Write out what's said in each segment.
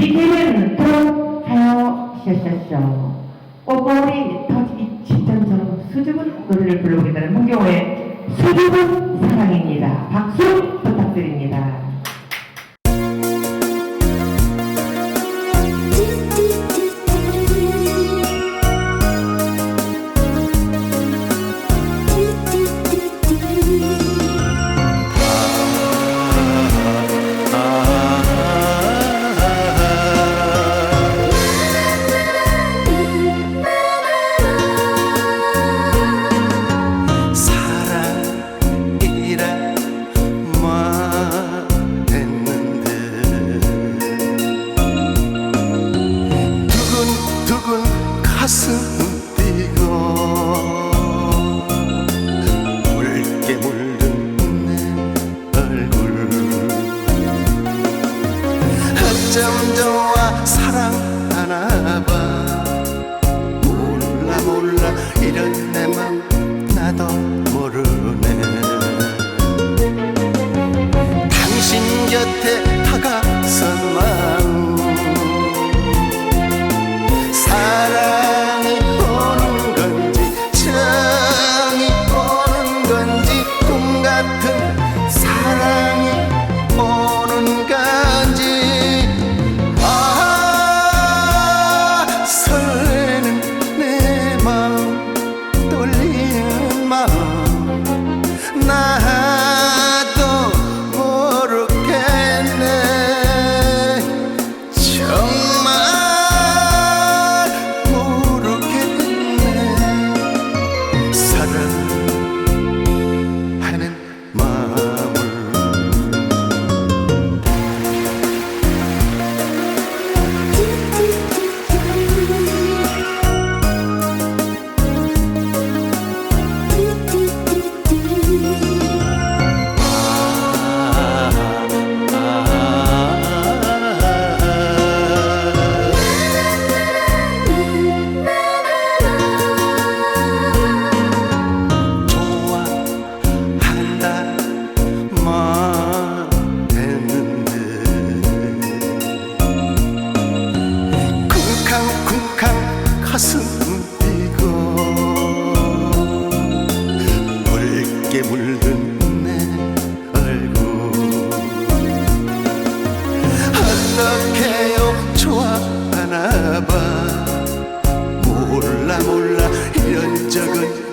비키는 더 하여 샤샤샤 꽃보리 터지기 직전처럼 수줍은 노래를 불러보겠다는 문경호의 수줍은 사랑입니다. 박수 부탁드립니다. 어쩜 좋아 사랑하나 봐. 몰라 몰라. 이런 내 맘 나도 Ah. 어떻게요. 좋아하나 봐. 몰라 몰라. 이런 적은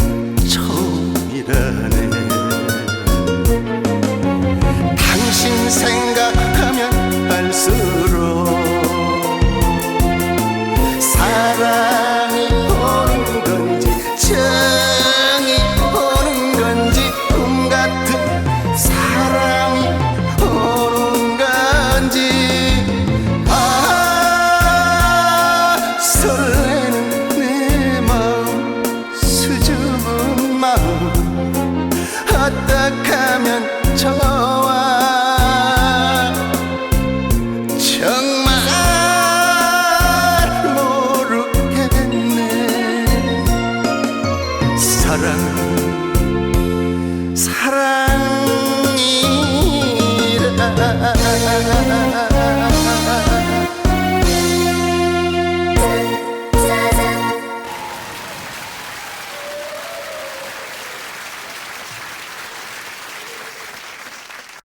사랑. 사랑.